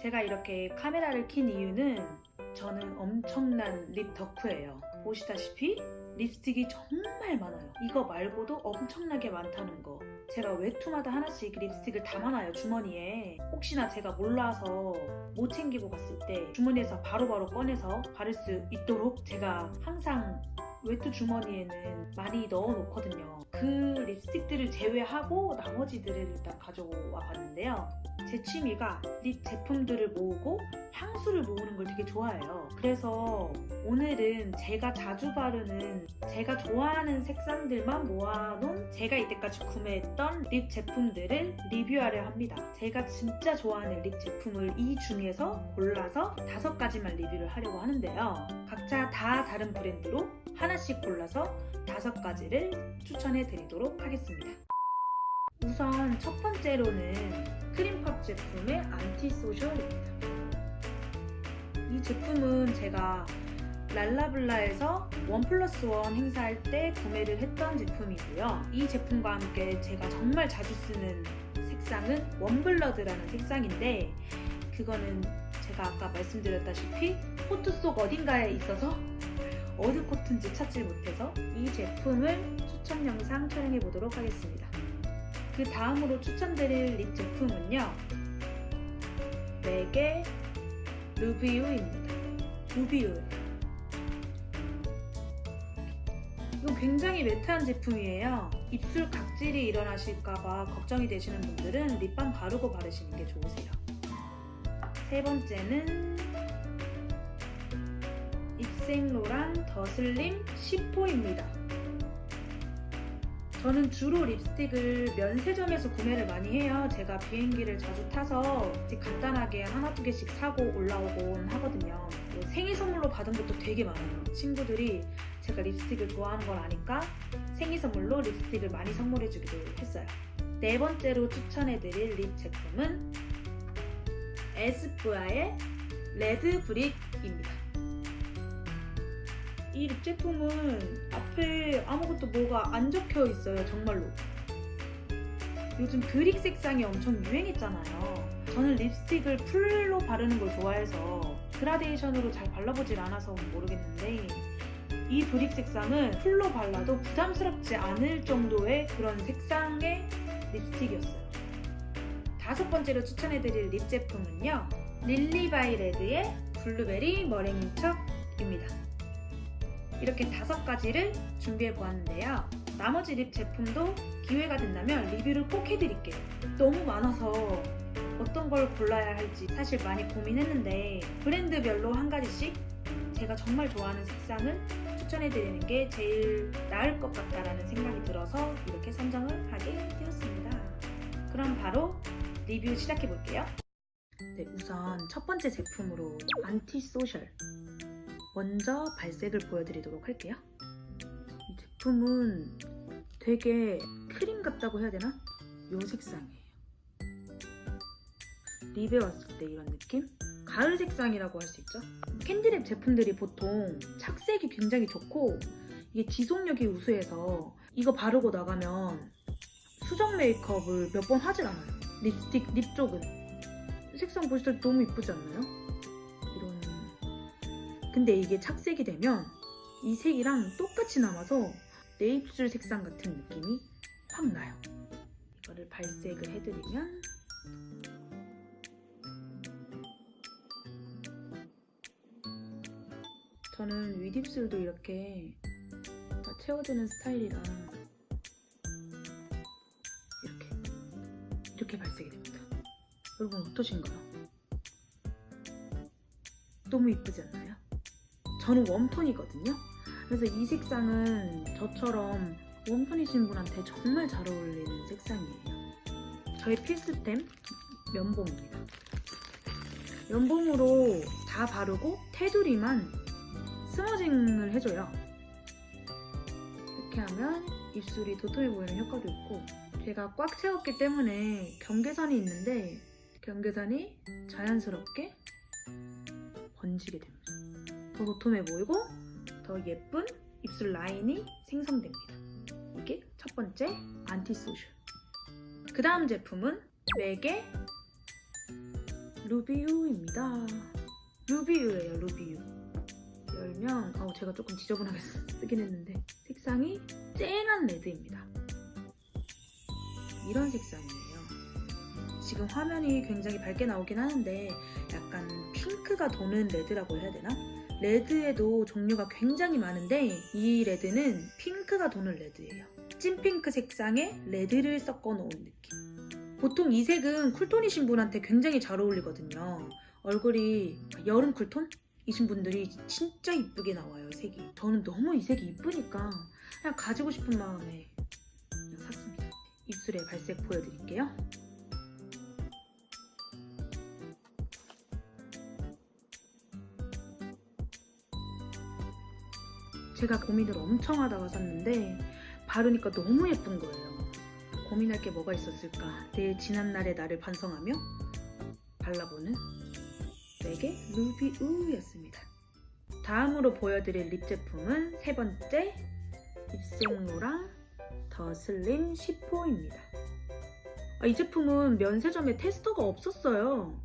제가 이렇게 카메라를 킨 이유는 저는 엄청난 립 덕후예요. 보시다시피 립스틱이 정말 많아요. 이거 말고도 엄청나게 많다는 거. 제가 외투마다 하나씩 립스틱을 담아놔요, 주머니에. 혹시나 제가 몰라서 못 챙기고 갔을 때 주머니에서 바로바로 꺼내서 바를 수 있도록 제가 항상 외투 주머니에는 많이 넣어 놓거든요. 그 립스틱들을 제외하고 나머지들을 일단 가져와 봤는데요. 제 취미가 립 제품들을 모으고 향수를 모으는 걸 되게 좋아해요. 그래서 오늘은 제가 자주 바르는 제가 좋아하는 색상들만 모아놓은 제가 이때까지 구매했던 립 제품들을 리뷰하려 합니다. 제가 진짜 좋아하는 립 제품을 이 중에서 골라서 다섯 가지만 리뷰를 하려고 하는데요. 각자 다 다른 브랜드로 하나씩 골라서 다섯 가지를 추천해 드리도록 하겠습니다. 우선 첫 번째로는 크림팝 제품의 안티소셜입니다. 이 제품은 제가 랄라블라에서 원 플러스 원 행사할 때 구매를 했던 제품이고요. 이 제품과 함께 제가 정말 자주 쓰는 색상은 원블러드라는 색상인데 그거는 제가 아까 말씀드렸다시피 코트 속 어딘가에 있어서 어느 코트인지 찾지 못해서 이 제품을 추천 영상 촬영해 보도록 하겠습니다. 그 다음으로 추천드릴 립 제품은요. 맥의 루비우입니다. 루비우. 이건 굉장히 매트한 제품이에요. 입술 각질이 일어나실까봐 걱정이 되시는 분들은 립밤 바르고 바르시는 게 좋으세요. 세 번째는 입생로랑 더슬림 10호입니다. 저는 주로 립스틱을 면세점에서 구매를 많이 해요. 제가 비행기를 자주 타서 간단하게 하나 두 개씩 사고 올라오곤 하거든요. 뭐 생일 선물로 받은 것도 되게 많아요. 친구들이 제가 립스틱을 좋아하는 걸 아니까 생일 선물로 립스틱을 많이 선물해주기도 했어요. 네 번째로 추천해드릴 립 제품은 에스쁘아의 레드 브릭입니다. 이 립 제품은 앞에 아무것도 뭐가 안 적혀 있어요, 정말로. 요즘 브릭 색상이 엄청 유행했잖아요. 저는 립스틱을 풀로 바르는 걸 좋아해서 그라데이션으로 잘 발라보질 않아서 모르겠는데 이 브릭 색상은 풀로 발라도 부담스럽지 않을 정도의 그런 색상의 립스틱이었어요. 다섯 번째로 추천해드릴 립 제품은요. 릴리바이 레드의 블루베리 머랭인 척입니다. 이렇게 다섯 가지를 준비해 보았는데요. 나머지 립 제품도 기회가 된다면 리뷰를 꼭 해드릴게요. 너무 많아서 어떤 걸 골라야 할지 사실 많이 고민했는데 브랜드별로 한 가지씩 제가 정말 좋아하는 색상을 추천해드리는 게 제일 나을 것 같다라는 생각이 들어서 이렇게 선정을 하게 되었습니다. 그럼 바로 리뷰 시작해 볼게요. 네, 우선 첫 번째 제품으로 안티소셜 먼저 발색을 보여드리도록 할게요. 이 제품은 되게 크림 같다고 해야 되나? 요 색상이에요. 립에 왔을 때 이런 느낌? 가을 색상이라고 할 수 있죠. 캔디랩 제품들이 보통 착색이 굉장히 좋고 이게 지속력이 우수해서 이거 바르고 나가면 수정 메이크업을 몇 번 하질 않아요. 립스틱, 립 쪽은. 색상 보실 때 너무 이쁘지 않나요? 근데 이게 착색이 되면 이 색이랑 똑같이 남아서 내 입술 색상 같은 느낌이 확 나요. 이거를 발색을 해드리면 저는 윗입술도 이렇게 다 채워주는 스타일이라 이렇게 이렇게 발색이 됩니다. 여러분 어떠신가요? 너무 이쁘지 않나요? 저는 웜톤이거든요. 그래서 이 색상은 저처럼 웜톤이신 분한테 정말 잘 어울리는 색상이에요. 저의 필수템 면봉입니다. 면봉으로 다 바르고 테두리만 스머징을 해줘요. 이렇게 하면 입술이 도톰해 보이는 효과도 있고 제가 꽉 채웠기 때문에 경계선이 있는데 경계선이 자연스럽게 번지게 됩니다. 더 도톰해 보이고 더 예쁜 입술 라인이 생성됩니다. 이게 첫 번째 안티소셜. 그 다음 제품은 맥의 루비우입니다. 루비우예요, 루비우. 열면, 어, 제가 조금 지저분하게 쓰- 쓰긴 했는데, 색상이 쨍한 레드입니다. 이런 색상이에요. 지금 화면이 굉장히 밝게 나오긴 하는데, 약간 핑크가 도는 레드라고 해야 되나? 레드에도 종류가 굉장히 많은데, 이 레드는 핑크가 도는 레드예요. 찐핑크 색상에 레드를 섞어 놓은 느낌. 보통 이 색은 쿨톤이신 분한테 굉장히 잘 어울리거든요. 얼굴이 여름 쿨톤이신 분들이 진짜 이쁘게 나와요, 이 색이. 저는 너무 이 색이 이쁘니까 그냥 가지고 싶은 마음에 그냥 샀습니다. 입술에 발색 보여드릴게요. 제가 고민을 엄청 하다가 샀는데 바르니까 너무 예쁜 거예요. 고민할 게 뭐가 있었을까? 내일 지난날의 나를 반성하며 발라보는 내게 루비 우였습니다. 다음으로 보여드릴 립 제품은 세 번째 입생로랑 더 슬림 10호입니다. 아, 이 제품은 면세점에 테스터가 없었어요.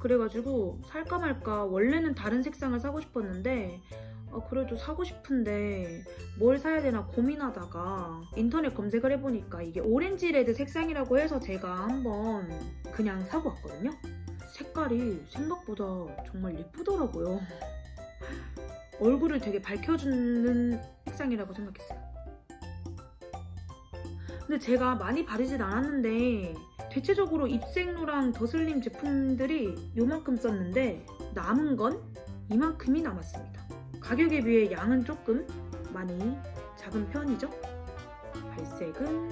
그래가지고 살까 말까 원래는 다른 색상을 사고 싶었는데 아, 그래도 사고 싶은데 뭘 사야 되나 고민하다가 인터넷 검색을 해보니까 이게 오렌지 레드 색상이라고 해서 제가 한번 그냥 사고 왔거든요. 색깔이 생각보다 정말 예쁘더라고요. 얼굴을 되게 밝혀주는 색상이라고 생각했어요. 근데 제가 많이 바르진 않았는데 대체적으로 입생로랑 더슬림 제품들이 요만큼 썼는데 남은 건 이만큼이 남았습니다. 가격에 비해 양은 조금 많이 작은 편이죠. 발색은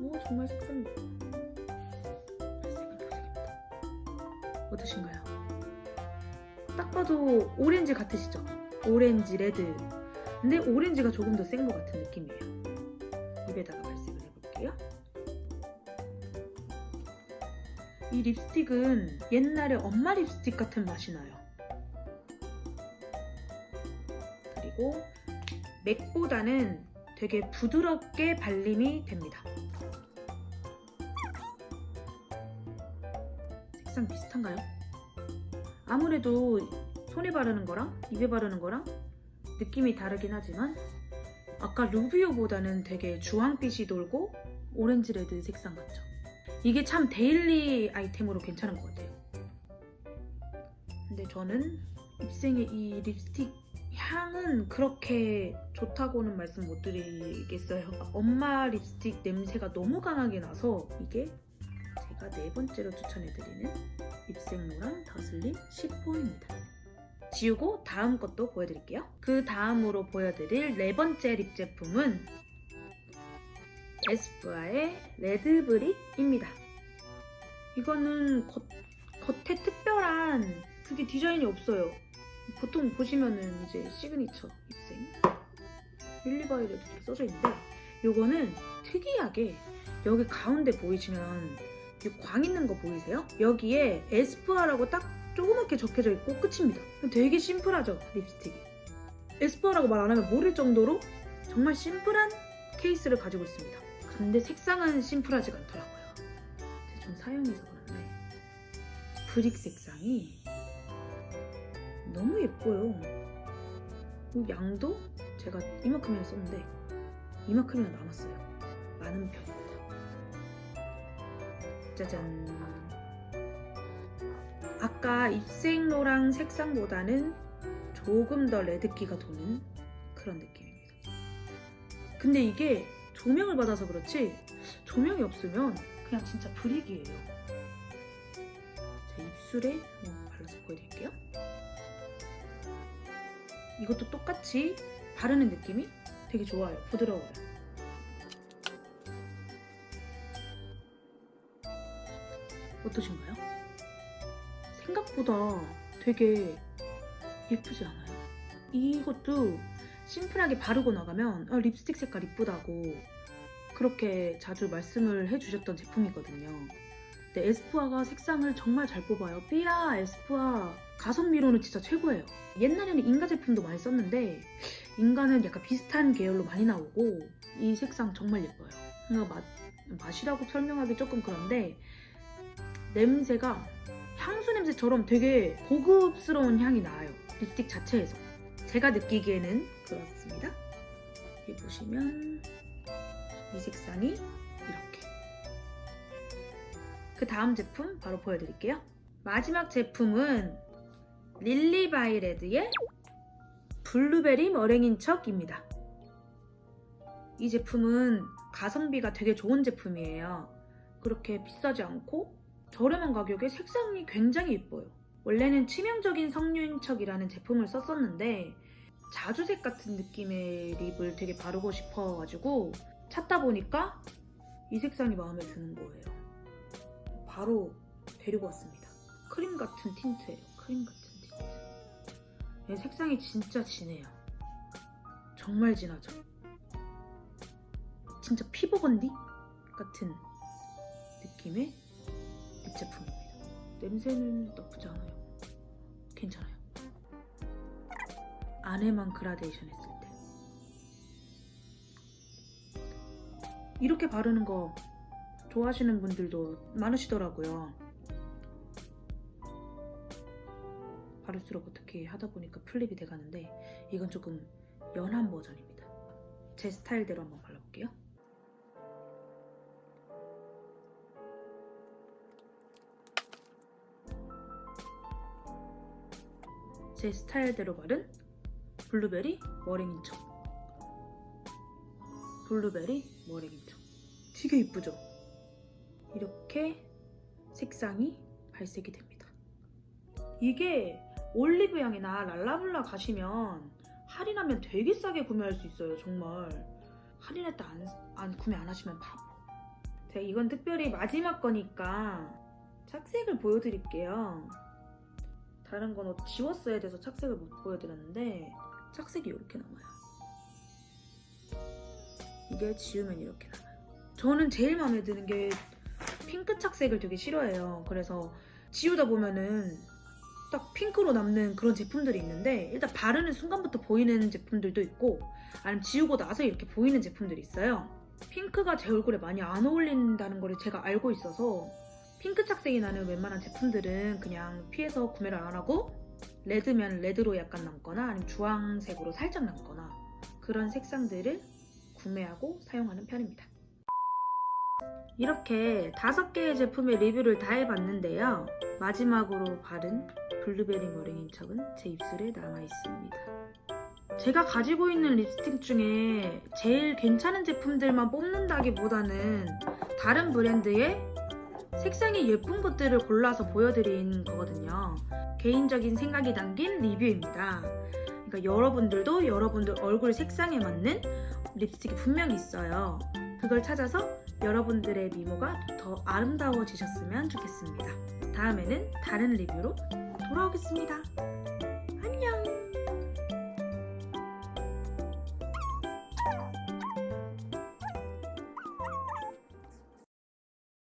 오 정말 색깔 발색은 보색입니다. 어떠신가요? 딱 봐도 오렌지 같으시죠? 오렌지 레드. 근데 오렌지가 조금 더 센 것 같은 느낌이에요. 입에다가 발색을 해볼게요. 이 립스틱은 옛날에 엄마 립스틱 같은 맛이 나요. 그리고 맥보다는 되게 부드럽게 발림이 됩니다. 색상 비슷한가요? 아무래도 손에 바르는 거랑 입에 바르는 거랑 느낌이 다르긴 하지만 아까 루비오보다는 되게 주황빛이 돌고 오렌지 레드 색상 같죠? 이게 참 데일리 아이템으로 괜찮은 것 같아요. 근데 저는 입생의 이 립스틱 향은 그렇게 좋다고는 말씀 못 드리겠어요. 엄마 립스틱 냄새가 너무 강하게 나서 이게 제가 네 번째로 추천해드리는 입생로랑 더슬림 10호입니다. 지우고 다음 것도 보여드릴게요. 그 다음으로 보여드릴 네 번째 립 제품은 에스쁘아의 레드브릭입니다. 이거는 겉, 겉에 특별한 그게 디자인이 없어요. 보통 보시면은 이제 시그니처 입생 윌리바이레도 이렇게 써져 있는데 요거는 특이하게 여기 가운데 보이시면 이 광 있는 거 보이세요? 여기에 에스쁘아라고 딱 조그맣게 적혀져 있고 끝입니다. 되게 심플하죠 립스틱이. 에스쁘아라고 말 안 하면 모를 정도로 정말 심플한 케이스를 가지고 있습니다. 근데 색상은 심플하지가 않더라고요. 좀 사용해서 그런데 브릭 색상이 너무 예뻐요. 이 양도 제가 이만큼이나 썼는데 이만큼이나 남았어요. 많은 편입니다. 짜잔. 아까 입생로랑 색상보다는 조금 더 레드기가 도는 그런 느낌입니다. 근데 이게 조명을 받아서 그렇지 조명이 없으면 그냥 진짜 브릭이에요. 제 입술에 한번 발라서 보여드릴게요. 이것도 똑같이 바르는 느낌이 되게 좋아요. 부드러워요. 어떠신가요? 생각보다 되게 예쁘지 않아요? 이것도 심플하게 바르고 나가면 아, 립스틱 색깔 이쁘다고 그렇게 자주 말씀을 해주셨던 제품이거든요. 근데 에스쁘아가 색상을 정말 잘 뽑아요. 삐아, 에스쁘아 가성비로는 진짜 최고예요. 옛날에는 인가 제품도 많이 썼는데 인가는 약간 비슷한 계열로 많이 나오고 이 색상 정말 예뻐요. 맛, 맛이라고 설명하기 조금 그런데 냄새가 향수 냄새처럼 되게 고급스러운 향이 나요. 립스틱 자체에서. 제가 느끼기에는 그렇습니다. 여기 보시면 이 색상이 이렇게. 그 다음 제품 바로 보여드릴게요. 마지막 제품은 릴리바이레드의 블루베리 머랭인 척입니다. 이 제품은 가성비가 되게 좋은 제품이에요. 그렇게 비싸지 않고 저렴한 가격에 색상이 굉장히 예뻐요. 원래는 치명적인 석류인 척이라는 제품을 썼었는데 자주색 같은 느낌의 립을 되게 바르고 싶어가지고 찾다 보니까 이 색상이 마음에 드는 거예요. 바로 데리고 왔습니다. 크림 같은 틴트예요. 크림 같은. 얘 색상이 진짜 진해요. 정말 진하죠. 진짜 피버건디 같은 느낌의 립 제품입니다. 냄새는 나쁘지 않아요. 괜찮아요. 안에만 그라데이션 했을 때. 이렇게 바르는 거 좋아하시는 분들도 많으시더라고요. 바를수록 어떻게 하다 보니까 플립이 돼가는데 이건 조금 연한 버전입니다. 제 스타일대로 한번 발라볼게요. 제 스타일대로 바른 블루베리 머랭인 척. 블루베리 머랭인 척. 되게 이쁘죠? 이렇게 색상이 발색이 됩니다. 이게 올리브 향이나 랄라블라 가시면 할인하면 되게 싸게 구매할 수 있어요, 정말. 할인할 때안안 구매 안 하시면 바보. 제가 이건 특별히 마지막 거니까 착색을 보여드릴게요. 다른 건 어- 지웠어야 돼서 착색을 못 보여드렸는데 착색이 이렇게 남아요. 이게 지우면 이렇게 남아요. 저는 제일 마음에 드는 게 핑크 착색을 되게 싫어해요. 그래서 지우다 보면은 딱 핑크로 남는 그런 제품들이 있는데 일단 바르는 순간부터 보이는 제품들도 있고 아니면 지우고 나서 이렇게 보이는 제품들이 있어요. 핑크가 제 얼굴에 많이 안 어울린다는 걸 제가 알고 있어서 핑크 착색이 나는 웬만한 제품들은 그냥 피해서 구매를 안 하고 레드면 레드로 약간 남거나 아니면 주황색으로 살짝 남거나 그런 색상들을 구매하고 사용하는 편입니다. 이렇게 다섯 개의 제품의 리뷰를 다 해봤는데요. 마지막으로 바른 블루베리 머랭인 척은 제 입술에 남아있습니다. 제가 가지고 있는 립스틱 중에 제일 괜찮은 제품들만 뽑는다기보다는 다른 브랜드의 색상이 예쁜 것들을 골라서 보여드린 거거든요. 개인적인 생각이 담긴 리뷰입니다. 그러니까 여러분들도 여러분들 얼굴 색상에 맞는 립스틱이 분명히 있어요. 그걸 찾아서 여러분들의 미모가 더 아름다워지셨으면 좋겠습니다. 다음에는 다른 리뷰로 돌아오겠습니다.